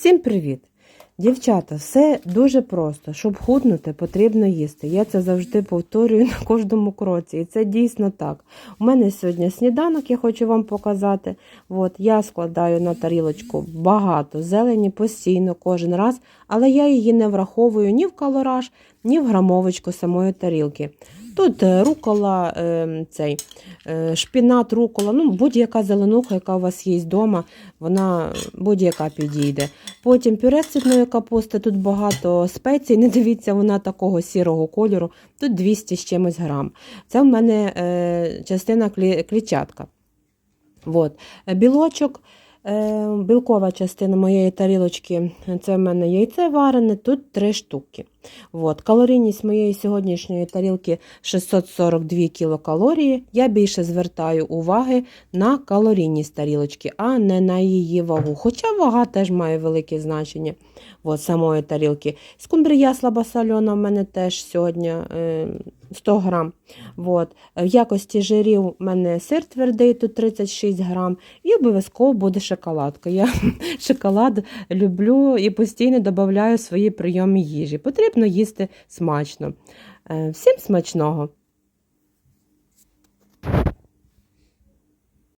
Всім привіт! Дівчата, все дуже просто. Щоб худнути, потрібно їсти. Я це завжди повторюю на кожному кроці. І це дійсно так. У мене сьогодні сніданок, я хочу вам показати. От, я складаю на тарілочку багато зелені постійно кожен раз, але я її не враховую ні в калораж, ні в грамовочку самої тарілки. Тут е, рукола, е, цей, е, шпінат, рукола, ну будь-яка зеленуха, яка у вас є вдома, вона будь-яка підійде. Потім пюре цвітної капусти, тут багато спецій, не дивіться, вона такого сірого кольору, тут 200 з чимось грам. Це в мене е, частина клітчатка. От. Білочок, білкова частина моєї тарілочки, це в мене яйце варене, тут 3 штуки. От. Калорійність моєї сьогоднішньої тарілки 642 кілокалорії. Я більше звертаю уваги на калорійність тарілочки, а не на її вагу. Хоча вага теж має велике значення от, самої тарілки. Скумбрія слабосольона в мене теж сьогодні е, 100 грам. От. В якості жирів у мене сир твердий, тут 36 грам, і обов'язково буде шоколадка. Я шоколад люблю і постійно додаю свої прийоми їжі. Потрібно їсти смачно. Е, Всім смачного!